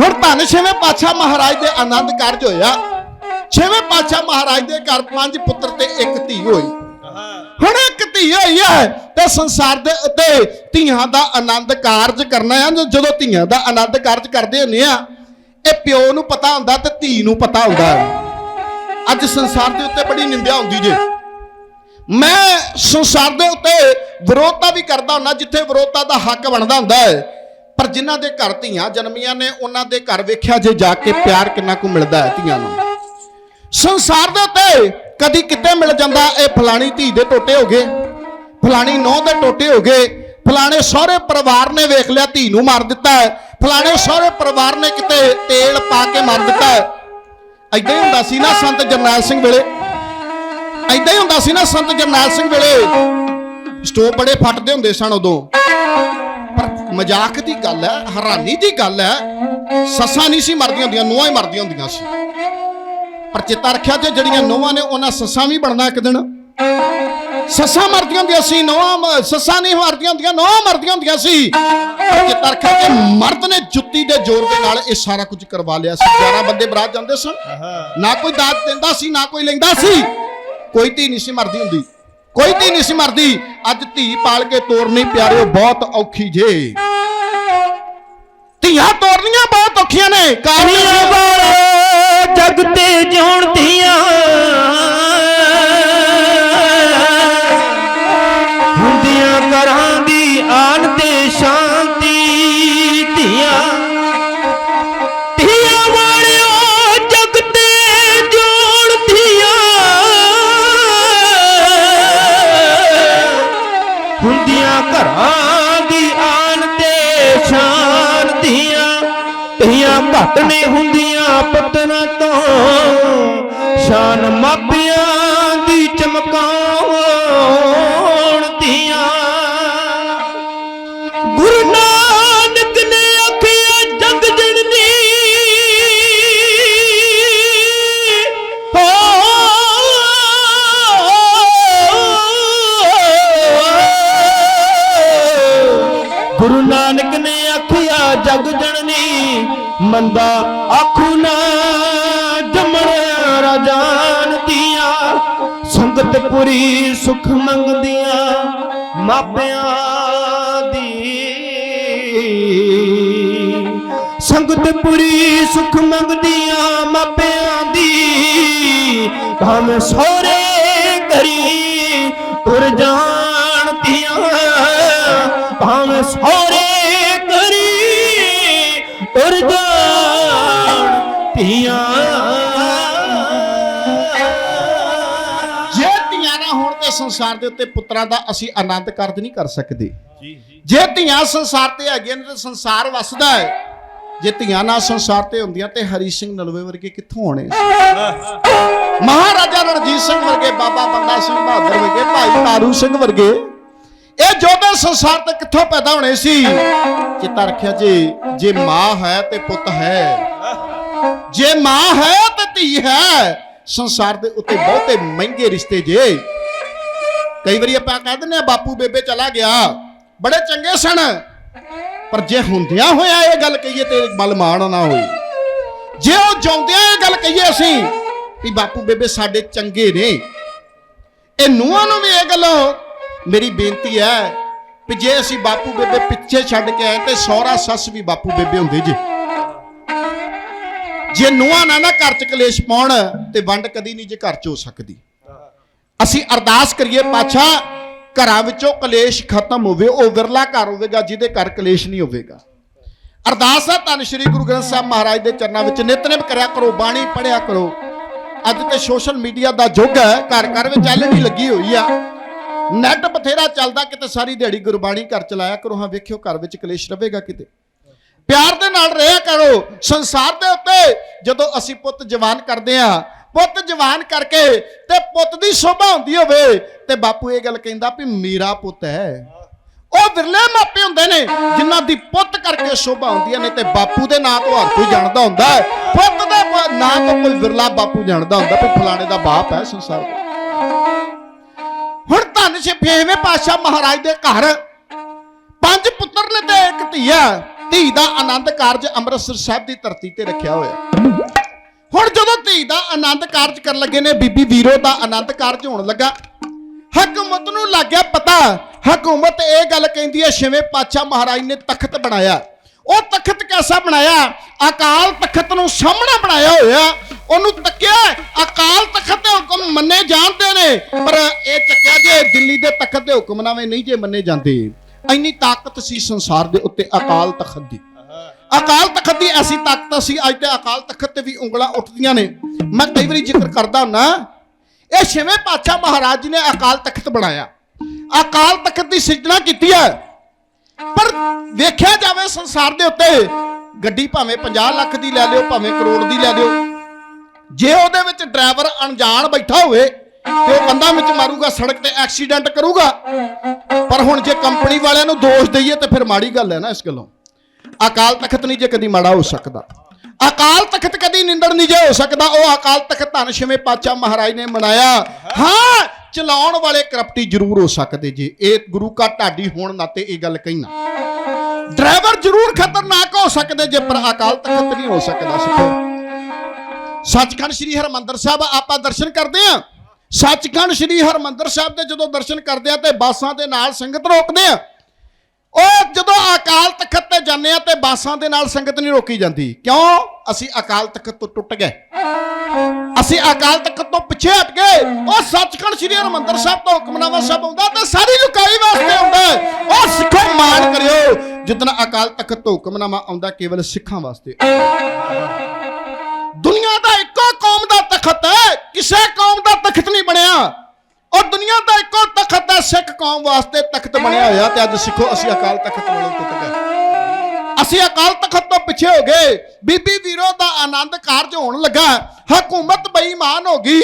ਹੁਣ ਧੰਨ ਛੇਵੇਂ ਪਾਤਸ਼ਾਹ ਮਹਾਰਾਜ ਦੇ ਆਨੰਦ ਕਾਰਜ ਹੋਇਆ। ਛੇਵੇਂ ਪਾਤਸ਼ਾਹ ਮਹਾਰਾਜ ਦੇ ਘਰ ਪੰਜ ਪੁੱਤਰ ਤੇ ਇੱਕ ਧੀ ਹੋਈ। ਹੁਣ ਇੱਕ ਧੀ ਹੋਈ ਹੈ ਤੇ ਸੰਸਾਰ ਦੇ ਉੱਤੇ ਧੀਆਂ ਦਾ ਆਨੰਦ ਕਾਰਜ ਕਰਨਾ ਹੈ। ਜਦੋਂ ਧੀਆਂ ਦਾ ਆਨੰਦ ਕਾਰਜ ਕਰਦੇ ਹੁੰਦੇ ਆ, ਇਹ ਪਿਓ ਨੂੰ ਪਤਾ ਹੁੰਦਾ ਤੇ ਧੀ ਨੂੰ ਪਤਾ ਹੁੰਦਾ ਹੈ। ਅੱਜ ਸੰਸਾਰ ਦੇ ਉੱਤੇ ਬੜੀ ਨਿੰਦਿਆ ਹੁੰਦੀ ਜੇ। ਮੈਂ ਸੰਸਾਰ ਦੇ ਉੱਤੇ ਵਿਰੋਧਤਾ ਵੀ ਕਰਦਾ ਹੁੰਦਾ, ਜਿੱਥੇ ਵਿਰੋਧਤਾ ਦਾ ਹੱਕ ਬਣਦਾ ਹੁੰਦਾ ਹੈ। ਪਰ ਜਿਨ੍ਹਾਂ ਦੇ ਘਰ ਧੀਆਂ ਜਨਮੀਆਂ ਨੇ, ਉਹਨਾਂ ਦੇ ਘਰ ਵੇਖਿਆ ਜੇ ਜਾ ਕੇ ਪਿਆਰ ਕਿੰਨਾ ਕੁ ਮਿਲਦਾ ਹੈ ਧੀਆਂ ਨੂੰ। ਸੰਸਾਰ ਦੇ ਉੱਤੇ ਕਦੀ ਕਿਤੇ ਮਿਲ ਜਾਂਦਾ ਇਹ ਫਲਾਣੀ ਧੀ ਦੇ ਟੋਟੇ ਹੋ ਗਏ, ਫਲਾਣੀ ਨੌ ਦੇ ਟੋਟੇ ਹੋ ਗਏ, ਫਲਾਣੇ ਸਹੁਰੇ ਪਰਿਵਾਰ ਨੇ ਵੇਖ ਲਿਆ ਧੀ ਨੂੰ ਮਾਰ ਦਿੱਤਾ ਹੈ, ਫਲਾਣੇ ਸਹੁਰੇ ਪਰਿਵਾਰ ਨੇ ਕਿਤੇ ਤੇਲ ਪਾ ਕੇ ਮਾਰ ਦਿੱਤਾ ਹੈ। ਐਦਾਂ ਹੀ ਹੁੰਦਾ ਸੀ ਨਾ ਸੰਤ ਜਰਨੈਲ ਸਿੰਘ ਵੇਲੇ। ਐਦਾਂ ਹੀ ਹੁੰਦਾ ਸੀ ਨਾ ਸੰਤ ਜਰਨੈਲ ਸਿੰਘ ਵੇਲੇ। ਸਟੋਵ ਬੜੇ ਫਟਦੇ ਹੁੰਦੇ ਸਨ ਉਦੋਂ। ਪਰ ਮਜ਼ਾਕ ਗੱਲ ਹੈ, ਹੈਰਾਨੀ ਦੀ ਗੱਲ ਹੈ, ਸੱਸਾਂ ਨਹੀਂ ਸੀ ਮਰਦੀਆਂ ਹੁੰਦੀਆਂ, ਨੂੰਹਾਂ ਹੀ ਮਰਦੀਆਂ ਹੁੰਦੀਆਂ ਸੀ। ਪਰ ਚੇਤਾ ਰੱਖਿਆ ਜੇ ਜਿਹੜੀਆਂ ਨੂੰਹਾਂ ਨੇ, ਉਹਨਾਂ ਸੱਸਾਂ ਵੀ ਬਣਨਾ ਇੱਕ ਦਿਨ। ਸੱਸਾਂ ਮਰਦੀਆਂ ਹੁੰਦੀਆਂ ਸੀ, ਨੂੰਹਾਂ ਸੱਸਾਂ ਨਹੀਂ ਮਰਦੀਆਂ ਹੁੰਦੀਆਂ, ਨੂੰਹਾਂ ਮਰਦੀਆਂ ਹੁੰਦੀਆਂ ਸੀ। ਚੇਤਾ ਰੱਖਿਆ ਕਿ ਮਰਦ ਨੇ ਜੁੱਤੀ ਦੇ ਜ਼ੋਰ ਦੇ ਨਾਲ ਇਹ ਸਾਰਾ ਕੁਝ ਕਰਵਾ ਲਿਆ ਸੀ। 11 ਬੰਦੇ ਬਰਾਤ ਜਾਂਦੇ ਸਨ। ਨਾ ਕੋਈ ਦਾਤ ਦਿੰਦਾ ਸੀ, ਨਾ ਕੋਈ ਲੈਂਦਾ ਸੀ। ਕੋਈ ਧੀ ਨਹੀਂ ਸੀ ਮਰਦੀ ਹੁੰਦੀ। ਕੋਈ ਧੀ ਨਹੀਂ ਸੀ ਮਰਦੀ। ਅੱਜ ਧੀ ਪਾਲ ਕੇ ਤੋਰਨੀ ਪਿਆਰਿਓ, ਬਹੁਤ ਔਖੀ ਜੇ। ਧੀਆਂ ਤੋਰਨੀਆਂ ਬਹੁਤ ਔਖੀਆਂ ਨੇ। ਸੀ- ਵਾਲੇ ਜਗ ਤੇ ਜਿਉਣ ਧੀਆਂ। ਧੀਆਂ ਘੱਟ ਨੇ ਹੁੰਦੀਆਂ ਪਤਨਾ ਤੋਂ। ਸ਼ਾਨ ਮਾਪਿਆਂ ਦੀ ਚਮਕਾਉਣ ਦੀਆਂ। ਗੁਰੂ ਨਾਨਕ ਨੇ ਆਖਿਆ, ਜਗ ਜਨਨੀ ਹੋ ਗੁਰੂ ਨਾਨਕ ਨੇ ਆਖਿਆ, ਜਗ ਮੰਦਾ ਆਖੂ ਨਾ ਜਮਣ ਰਾਜਾਨ ਦੀਆਂ ਸੰਗਤ ਪੁਰੀ ਸੁਖ ਮੰਗਦੀਆਂ ਮਾਪਿਆਂ ਦੀ। ਸੰਗਤ ਪੁਰੀ ਸੁਖ ਮੰਗਦੀਆਂ ਮਾਪਿਆਂ ਦੀ। ਭਾਵੇਂ ਸੋਰੇ ਕਰੀ ਤੁਰ ਜਾਣਦੀਆਂ ਭਾਵੇਂ ਸੋਰੇ ਸੰਸਾਰ ਦੇ ਉੱਤੇ ਪੁੱਤਰਾਂ ਦਾ ਅਸੀਂ ਆਨੰਦ ਕਾਰਜ ਨਹੀਂ ਕਰ ਸਕਦੇ। ਜੇ ਧੀਆਂ ਸੰਸਾਰ ਤੇ ਹੈਗੀਆਂ ਨੇ ਤੇ ਸੰਸਾਰ ਵਸਦਾ ਹੈ। ਜੇ ਧੀਆਂ ਨਾ ਸੰਸਾਰ ਤੇ ਹੁੰਦੀਆਂ ਤੇ ਹਰੀ ਸਿੰਘ ਨਲਵੇ ਵਰਗੇ ਕਿੱਥੋਂ ਆਉਣੇ? ਮਹਾਰਾਜਾ ਰਣਜੀਤ ਸਿੰਘ ਵਰਗੇ ਬਾਬਾ ਬੰਦਾ ਸਿੰਘ ਬਹਾਦਰ ਵਰਗੇ ਭਾਈ ਤਾਰੂ ਸਿੰਘ ਵਰਗੇ ਇਹ ਜੋਧੇ ਸੰਸਾਰ ਤੇ ਕਿੱਥੋਂ ਪੈਦਾ ਹੋਣੇ ਸੀ? ਚਿੱਤਾ ਰੱਖਿਆ ਜੀ ਜੇ ਮਾਂ ਹੈ ਤੇ ਪੁੱਤ ਹੈ। ਜੇ ਮਾਂ ਹੈ ਤੇ ਧੀ ਹੈ ਸੰਸਾਰ ਦੇ ਉੱਤੇ ਬਹੁਤੇ ਮਹਿੰਗੇ ਰਿਸ਼ਤੇ ਜੇ। ਕਈ ਵਾਰੀ ਆਪਾਂ ਕਹਿ ਦਿੰਦੇ ਆ ਬਾਪੂ ਬੇਬੇ ਚਲਾ ਗਿਆ। ਬੜੇ ਚੰਗੇ ਸਨ। ਪਰ ਜੇ ਹੁੰਦਿਆਂ ਹੋਇਆ ਇਹ ਗੱਲ ਕਹੀਏ ਤੇ ਮਲ ਮਾਣ ਨਾ ਹੋਈ। ਜੇ ਉਹ ਜਾਉਂਦਿਆਂ ਇਹ ਗੱਲ ਕਹੀਏ ਅਸੀਂ ਵੀ ਬਾਪੂ ਬੇਬੇ ਸਾਡੇ ਚੰਗੇ ਨੇ, ਇਹ ਨੂੰਹਾਂ ਨੂੰ ਵੀ ਇਹ ਗੱਲ ਮੇਰੀ ਬੇਨਤੀ ਹੈ ਵੀ ਜੇ ਅਸੀਂ ਬਾਪੂ ਬੇਬੇ ਪਿੱਛੇ ਛੱਡ ਕੇ ਆਏ ਤੇ ਸਹੁਰਾ ਸੱਸ ਵੀ ਬਾਪੂ ਬੇਬੇ ਹੁੰਦੇ ਜੇ। ਜੇ ਨੂੰਹਾਂ ਨਾ ਨਾ ਘਰ ਚ ਕਲੇਸ਼ ਪਾਉਣ ਤੇ ਵੰਡ ਕਦੀ ਨਹੀਂ ਜੇ ਘਰ ਚ ਹੋ ਸਕਦੀ। ਅਸੀਂ ਅਰਦਾਸ ਕਰੀਏ ਪਾਛਾ ਘਰਾਂ ਵਿੱਚੋਂ ਕਲੇਸ਼ ਖਤਮ ਹੋਵੇ ਉਹ ਵਿਰਲਾ ਘਰ ਹੋਵੇਗਾ ਜਿਹਦੇ ਘਰ ਕਲੇਸ਼ ਨਹੀਂ ਹੋਵੇਗਾ। ਅਰਦਾਸ ਹੈ ਧੰਨ ਸ਼੍ਰੀ ਗੁਰੂ ਗ੍ਰੰਥ ਸਾਹਿਬ ਮਹਾਰਾਜ ਦੇ ਚਰਨਾਂ ਵਿੱਚ ਨਿਤਨੇਮ ਕਰਿਆ ਕਰੋ ਬਾਣੀ ਪੜਿਆ ਕਰੋ। ਅੱਜ ਤੇ ਸੋਸ਼ਲ ਮੀਡੀਆ ਦਾ ਯੁੱਗ ਹੈ ਘਰ ਘਰ ਵਿੱਚ ਐਲਡੀ ਲੱਗੀ ਹੋਈ ਆ। ਨੈਟ ਬਥੇਰਾ ਚੱਲਦਾ ਕਿਤੇ ਸਾਰੀ ਦਿਹਾੜੀ ਗੁਰਬਾਣੀ ਘਰ ਚਲਾਇਆ ਕਰੋ ਹਾਂ ਵੇਖਿਓ ਘਰ ਵਿੱਚ ਕਲੇਸ਼ ਰਵੇਗਾ ਕਿਤੇ। ਪਿਆਰ ਦੇ ਨਾਲ ਰਹਿਆ ਕਰੋ ਸੰਸਾਰ ਦੇ ਉੱਤੇ ਜਦੋਂ ਅਸੀਂ ਪੁੱਤ ਜਵਾਨ ਕਰਦੇ ਆ ਪੁੱਤ ਜਵਾਨ ਕਰਕੇ ਤੇ ਪੁੱਤ ਦੀ ਸ਼ੋਭਾ ਹੁੰਦੀ ਹੋਵੇ। ਤੇ ਬਾਪੂ ਇਹ ਗੱਲ ਕਹਿੰਦਾ ਵੀ ਮੇਰਾ ਪੁੱਤ ਹੈ। ਉਹ ਵਿਰਲੇ ਮਾਪੇ ਹੁੰਦੇ ਨੇ, ਜਿਨ੍ਹਾਂ ਦੀ ਪੁੱਤ ਕਰਕੇ ਸ਼ੋਭਾ ਹੁੰਦੀਆਂ ਨੇ ਤੇ ਬਾਪੂ ਦੇ ਨਾਂ ਤੋਂ ਹਰ ਕੋਈ ਜਾਣਦਾ ਹੁੰਦਾ ਹੈ। ਪੁੱਤ ਦੇ ਨਾਂ ਤੋਂ ਕੋਈ ਵਿਰਲਾ ਬਾਪੂ ਜਾਣਦਾ ਹੁੰਦਾ ਵੀ ਫਲਾਣੇ ਦਾ ਬਾਪ ਹੈ ਸੰਸਾਰ ਦਾ। ਹੁਣ ਧੰਨ ਛੇਵੇਂ ਪਾਤਸ਼ਾਹ ਮਹਾਰਾਜ ਦੇ ਘਰ ਪੰਜ ਪੁੱਤਰ ਨੇ ਤੇ ਇੱਕ ਧੀ ਹੈ। ਧੀ ਦਾ ਆਨੰਦ ਕਾਰਜ ਅੰਮ੍ਰਿਤਸਰ ਸਾਹਿਬ ਦੀ ਧਰਤੀ ਤੇ ਰੱਖਿਆ ਹੋਇਆ। ਹੁਣ ਜਦੋਂ ਧੀ ਦਾ ਆਨੰਦ ਕਾਰਜ ਕਰਨ ਲੱਗੇ ਨੇ, ਬੀਬੀ ਵੀਰੋ ਦਾ ਆਨੰਦ ਕਾਰਜ ਹੋਣ ਲੱਗਾ। ਹਕੂਮਤ ਨੂੰ ਲੱਗਿਆ ਪਤਾ, ਹਕੂਮਤ ਇਹ ਗੱਲ ਕਹਿੰਦੀ ਹੈ, ਛੇਵੇਂ ਪਾਤਸ਼ਾਹ ਮਹਾਰਾਜ ਨੇ ਤਖਤ ਬਣਾਇਆ। ਉਹ ਤਖਤ ਕੈਸਾ ਬਣਾਇਆ? ਅਕਾਲ ਤਖਤ ਨੂੰ ਸਾਹਮਣਾ ਬਣਾਇਆ ਹੋਇਆ। ਉਹਨੂੰ ਤੱਕਿਆ, ਅਕਾਲ ਤਖਤ ਦੇ ਹੁਕਮ ਮੰਨੇ ਜਾਂਦੇ ਨੇ। ਪਰ ਇਹ ਚੱਕਿਆ ਜੇ ਦਿੱਲੀ ਦੇ ਤਖਤ ਦੇ ਹੁਕਮਨਾਮੇ ਨਹੀਂ ਜੇ ਮੰਨੇ ਜਾਂਦੇ, ਇੰਨੀ ਤਾਕਤ ਸੀ ਸੰਸਾਰ ਦੇ ਉੱਤੇ ਅਕਾਲ ਤਖਤ ਦੀ। ਅਕਾਲ ਤਖਤ ਦੀ ਐਸੀ ਤਾਕਤ ਸੀ, ਅੱਜ ਤੇ ਅਕਾਲ ਤਖਤ ਤੇ ਵੀ ਉਂਗਲਾਂ ਉੱਠਦੀਆਂ ਨੇ। ਮੈਂ ਕਈ ਵਾਰੀ ਜ਼ਿਕਰ ਕਰਦਾ ਹੁੰਨਾ ਇਹ ਛੇਵੇਂ ਪਾਤਸ਼ਾਹ ਮਹਾਰਾਜ ਜੀ ਨੇ ਅਕਾਲ ਤਖਤ ਬਣਾਇਆ। ਅਕਾਲ ਤਖਤ ਦੀ ਸਿਰਜਣਾ ਕੀਤੀ ਹੈ। ਪਰ ਵੇਖਿਆ ਜਾਵੇ ਸੰਸਾਰ ਦੇ ਉੱਤੇ, ਗੱਡੀ ਭਾਵੇਂ 50 ਲੱਖ ਦੀ ਲੈ ਲਿਓ, ਭਾਵੇਂ ਕਰੋੜ ਦੀ ਲੈ ਲਿਓ, ਜੇ ਉਹਦੇ ਵਿੱਚ ਡਰਾਈਵਰ ਅਣਜਾਣ ਬੈਠਾ ਹੋਵੇ, ਤੇ ਉਹ ਕੰਧਾਂ ਵਿੱਚ ਮਾਰੂਗਾ, ਸੜਕ ਤੇ ਐਕਸੀਡੈਂਟ ਕਰੂਗਾ। ਪਰ ਹੁਣ ਜੇ ਕੰਪਨੀ ਵਾਲਿਆਂ ਨੂੰ ਦੋਸ਼ ਦਈਏ, ਤੇ ਫਿਰ ਮਾੜੀ ਗੱਲ ਹੈ ਨਾ ਇਸ ਗੱਲੋਂ। ਅਕਾਲ ਤਖਤ ਨਹੀਂ ਜੇ ਕਦੀ ਮਾੜਾ ਹੋ ਸਕਦਾ। ਅਕਾਲ ਤਖਤ ਕਦੀ ਨਿੰਦਣ ਨਹੀਂ ਜੇ ਹੋ ਸਕਦਾ। ਉਹ ਅਕਾਲ ਤਖਤ ਧੰਨ ਛੇਵੇਂ ਪਾਤਸ਼ਾਹ ਮਹਾਰਾਜ ਨੇ ਮਨਾਇਆ। ਹਾਂ, ਚਲਾਉਣ ਵਾਲੇ ਕਰਪਟੀ ਜ਼ਰੂਰ ਹੋ ਸਕਦੇ ਜੇ। ਇਹ ਗੁਰੂ ਕਾ ਢਾਡੀ ਹੋਣ ਨਾਤੇ ਇਹ ਗੱਲ ਕਹਿਣਾ ਡਰਾਈਵਰ ਜ਼ਰੂਰ ਖਤਰਨਾਕ ਹੋ ਸਕਦੇ ਜੇ, ਪਰ ਅਕਾਲ ਤਖਤ ਨਹੀਂ ਹੋ ਸਕਦਾ ਸਿੱਖੋ। ਸੱਚਖੰਡ ਸ੍ਰੀ ਹਰਮੰਦਰ ਸਾਹਿਬ, ਆਪਾਂ ਦਰਸ਼ਨ ਕਰਦੇ ਆ ਸੱਚਖੰਡ ਸ੍ਰੀ ਹਰਮੰਦਰ ਸਾਹਿਬ ਦੇ ਜਦੋਂ ਦਰਸ਼ਨ ਕਰਦੇ ਆ ਤੇ ਬਾਸਾਂ ਦੇ ਨਾਲ ਸੰਗਤ ਰੋਕਦੇ ਆ ਉਹ ਜਦੋਂ ਅਕਾਲ ਤਖਤ ਤੇ ਜਾਂਦੇ ਆ ਤੇ ਬਾਸਾਂ ਦੇ ਨਾਲ ਸੰਗਤ ਨਹੀਂ ਰੋਕੀ ਜਾਂਦੀ, ਕਿਉਂ? ਅਸੀਂ ਅਕਾਲ ਤਖਤ ਤੋਂ ਟੁੱਟ ਗਏ। ਅਸੀਂ ਅਕਾਲ ਤਖਤ ਤੋਂ ਪਿੱਛੇ ਹਟ ਗਏ। ਉਹ ਸੱਚਖੰਡ ਸ੍ਰੀ ਹਰਮੰਦਰ ਸਾਹਿਬ ਤੋਂ ਹੁਕਮਨਾਮਾ ਸਾਹਿਬ ਆਉਂਦਾ ਤੇ ਸਾਰੀ ਲੁਕਾਈ ਵਾਸਤੇ ਆਉਂਦਾ ਉਹ ਸਿੱਖੋ ਮਾਣ ਕਰਿਓ। ਜਿੱਦਣ ਅਕਾਲ ਤਖਤ ਤੋਂ ਹੁਕਮਨਾਮਾ ਆਉਂਦਾ, ਕੇਵਲ ਸਿੱਖਾਂ ਵਾਸਤੇ। ਦੁਨੀਆ ਦਾ ਇੱਕੋ ਕੌਮ ਦਾ ਤਖਤ ਹੈ। ਕਿਸੇ ਕੌਮ ਦਾ ਤਖਤ ਨਹੀਂ ਬਣਿਆ। ਉਹ ਦੁਨੀਆ ਦਾ ਇੱਕੋ ਤਖਤ ਹੈ, ਸਿੱਖ ਕੌਮ ਵਾਸਤੇ ਤਖਤ ਬਣਿਆ ਹੋਇਆ ਤੇ ਅੱਜ ਸਿੱਖੋ, ਅਸੀਂ ਅਕਾਲ ਤਖਤ ਵਾਲੇ ਟੁੱਟ ਗਏ। ਅਸੀਂ ਅਕਾਲ ਤਖਤ ਤੋਂ ਪਿੱਛੇ ਹੋ ਗਏ। ਬੀਬੀ ਵੀਰੋ ਦਾ ਆਨੰਦ ਕਾਰਜ ਹੋਣ ਲੱਗਾ। ਹਕੂਮਤ ਬੇਈਮਾਨ ਹੋ ਗਈ।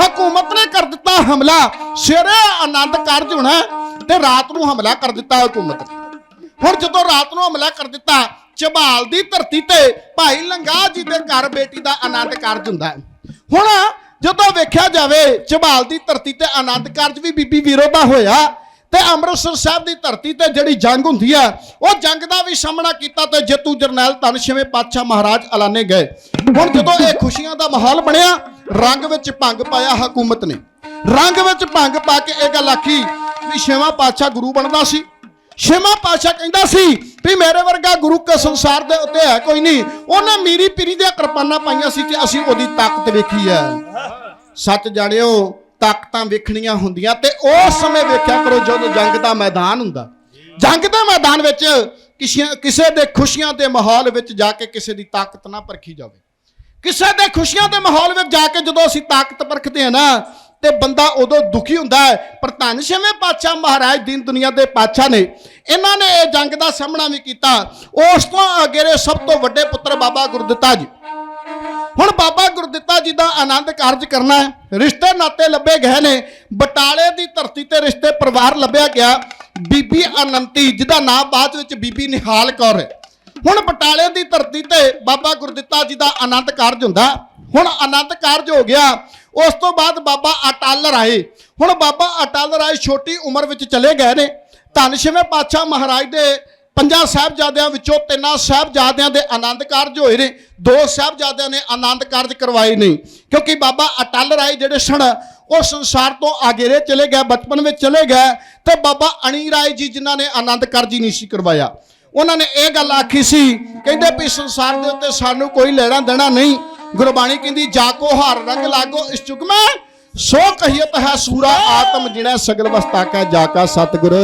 ਹਕੂਮਤ ਨੇ ਕਰ ਦਿੱਤਾ ਹਮਲਾ। ਸਵੇਰੇ ਆਨੰਦ ਕਾਰਜ ਹੋਣਾ ਤੇ ਰਾਤ ਨੂੰ ਹਮਲਾ ਕਰ ਦਿੱਤਾ ਹਕੂਮਤ ਹੁਣ ਜਦੋਂ ਰਾਤ ਨੂੰ ਹਮਲਾ ਕਰ ਦਿੱਤਾ, ਚਬਾਲ ਦੀ ਧਰਤੀ ਤੇ ਭਾਈ ਲੰਗਾ ਜੀ ਦੇ ਘਰ ਬੇਟੀ ਦਾ ਆਨੰਦ ਕਾਰਜ ਹੁੰਦਾ ਹੁਣ ਜਦੋਂ ਵੇਖਿਆ ਜਾਵੇ ਝਬਾਲ ਦੀ ਧਰਤੀ ਤੇ ਆਨੰਦ ਕਾਰਜ ਵੀ ਬੀਬੀ ਵੀਰੋ ਦਾ ਹੋਇਆ ਤੇ ਅੰਮ੍ਰਿਤਸਰ ਸਾਹਿਬ ਦੀ ਧਰਤੀ ਤੇ ਜਿਹੜੀ ਜੰਗ ਹੁੰਦੀ ਆ, ਉਹ ਜੰਗ ਦਾ ਵੀ ਸਾਹਮਣਾ ਕੀਤਾ ਤੇ ਜੇਤੂ ਜਰਨੈਲ ਧੰਨ ਛੇਵੇਂ ਪਾਤਸ਼ਾਹ ਮਹਾਰਾਜ ਐਲਾਨੇ ਗਏ। ਹੁਣ ਜਦੋਂ ਇਹ ਖੁਸ਼ੀਆਂ ਦਾ ਮਾਹੌਲ ਬਣਿਆ, ਰੰਗ ਵਿੱਚ ਭੰਗ ਪਾਇਆ ਹਕੂਮਤ ਨੇ। ਰੰਗ ਵਿੱਚ ਭੰਗ ਪਾ ਕੇ ਇਹ ਗੱਲ ਆਖੀ ਵੀ ਛੇਵਾਂ ਪਾਤਸ਼ਾਹ ਗੁਰੂ ਬਣਦਾ ਸੀ। ਛੇਵਾਂ ਪਾਤਸ਼ਾਹ ਕਹਿੰਦਾ ਸੀ ਵੀ ਮੇਰੇ ਵਰਗਾ ਗੁਰੂ ਕੇ ਸੰਸਾਰ ਦੇ ਉੱਤੇ ਹੈ ਕੋਈ ਨਹੀਂ। ਉਹਨੇ ਮੀਰੀ ਪੀਰੀ ਦੀਆਂ ਕਿਰਪਾਨਾਂ ਪਾਈਆਂ ਸੀ ਤੇ ਅਸੀਂ ਉਹਦੀ ਤਾਕਤ ਵੇਖੀ ਹੈ। ਸੱਚ ਜਾਣਿਓ, ਤਾਕਤਾਂ ਵੇਖਣੀਆਂ ਹੁੰਦੀਆਂ ਤੇ ਉਸ ਸਮੇਂ ਵੇਖਿਆ ਕਰੋ ਜਦੋਂ ਜੰਗ ਦਾ ਮੈਦਾਨ ਹੁੰਦਾ। ਜੰਗ ਦੇ ਮੈਦਾਨ ਵਿੱਚ ਕਿਸੇ ਕਿਸੇ ਦੇ ਖੁਸ਼ੀਆਂ ਦੇ ਮਾਹੌਲ ਵਿੱਚ ਜਾ ਕੇ ਕਿਸੇ ਦੀ ਤਾਕਤ ਨਾ ਪਰਖੀ ਜਾਵੇ। ਕਿਸੇ ਦੇ ਖੁਸ਼ੀਆਂ ਦੇ ਮਾਹੌਲ ਵਿੱਚ ਜਾ ਕੇ ਜਦੋਂ ਅਸੀਂ ਤਾਕਤ ਪਰਖਦੇ ਹਾਂ ਨਾ ਤੇ ਬੰਦਾ ਉਦੋਂ ਦੁਖੀ ਹੁੰਦਾ ਹੈ। ਪਰ ਧੰਨ ਛੇਵੇਂ ਪਾਤਸ਼ਾਹ ਮਹਾਰਾਜ ਦੀਨ ਦੁਨੀਆ ਦੇ ਪਾਤਸ਼ਾਹ ਨੇ ਇਹਨਾਂ ਨੇ ਇਹ ਜੰਗ ਦਾ ਸਾਹਮਣਾ ਵੀ ਕੀਤਾ। ਉਸ ਤੋਂ ਅੱਗੇ ਅਗੇਰੇ ਸਭ ਤੋਂ ਵੱਡੇ ਪੁੱਤਰ ਬਾਬਾ ਗੁਰਦਿੱਤਾ ਜੀ। ਹੁਣ ਬਾਬਾ ਗੁਰਦਿੱਤਾ ਜੀ ਦਾ ਆਨੰਦ ਕਾਰਜ ਕਰਨਾ ਹੈ। ਰਿਸ਼ਤੇ ਨਾਤੇ ਲੱਭੇ ਗਏ ਨੇ। ਬਟਾਲੇ ਦੀ ਧਰਤੀ ਤੇ ਰਿਸ਼ਤੇ ਪਰਿਵਾਰ ਲੱਭਿਆ ਗਿਆ। ਬੀਬੀ ਅਨੰਤੀ, ਜਿਹਦਾ ਨਾਮ ਬਾਅਦ ਵਿੱਚ ਬੀਬੀ ਨਿਹਾਲ ਕੌਰ ਹੈ। ਹੁਣ ਬਟਾਲੇ ਦੀ ਧਰਤੀ ਤੇ ਬਾਬਾ ਗੁਰਦਿੱਤਾ ਜੀ ਦਾ ਆਨੰਦ ਕਾਰਜ ਹੁੰਦਾ। ਹੁਣ ਆਨੰਦ ਕਾਰਜ ਹੋ ਗਿਆ। ਉਸ ਤੋਂ ਬਾਅਦ ਬਾਬਾ ਅਟਾਲਰ ਰਾਏ। ਹੁਣ ਬਾਬਾ ਅਟਾਲਰ ਰਾਏ ਛੋਟੀ ਉਮਰ ਵਿੱਚ ਚਲੇ ਗਏ ਨੇ। ਧੰਨ ਛੇਵੇਂ ਪਾਤਸ਼ਾਹ ਮਹਾਰਾਜ ਦੇ ਪੰਜਾਂ ਸਾਹਿਬਜ਼ਾਦਿਆਂ ਵਿੱਚੋਂ ਤਿੰਨਾਂ ਸਾਹਿਬਜ਼ਾਦਿਆਂ ਦੇ ਆਨੰਦ ਕਾਰਜ ਹੋਏ ਨੇ। ਦੋ ਸਾਹਿਬਜ਼ਾਦਿਆਂ ਨੇ ਆਨੰਦ ਕਾਰਜ ਕਰਵਾਏ ਨਹੀਂ ਕਿਉਂਕਿ ਬਾਬਾ ਅਟਲ ਰਾਏ ਜਿਹੜੇ ਸਨ, ਉਹ ਸੰਸਾਰ ਤੋਂ ਆਗੇਰੇ ਚਲੇ ਗਏ, ਬਚਪਨ ਵਿੱਚ ਚਲੇ ਗਏ। ਤੇ ਬਾਬਾ ਅਣੀ ਰਾਏ ਜੀ ਜਿਨ੍ਹਾਂ ਨੇ ਆਨੰਦ ਕਾਰਜ ਹੀ ਨਹੀਂ ਸੀ ਕਰਵਾਇਆ। ਉਹਨਾਂ ਨੇ ਇਹ ਗੱਲ ਆਖੀ ਸੀ, ਕਹਿੰਦੇ ਵੀ ਸੰਸਾਰ ਦੇ ਉੱਤੇ ਸਾਨੂੰ ਕੋਈ ਲੈਣਾ ਦੇਣਾ ਨਹੀਂ। ਗੁਰਬਾਣੀ ਕਹਿੰਦੀ, ਜਾ ਕੋ ਹਰ ਰੰਗ ਲਾਗੋ, ਇਸ ਚੁਗ ਸੋ ਕਹੀਤ ਹੈ ਸੂਰਾ ਆਤਮ ਜਿਣੈ ਸਗਲ ਵਸਤਾ ਕੈ, ਜਾ ਕਾ ਸਤਿਗੁਰ।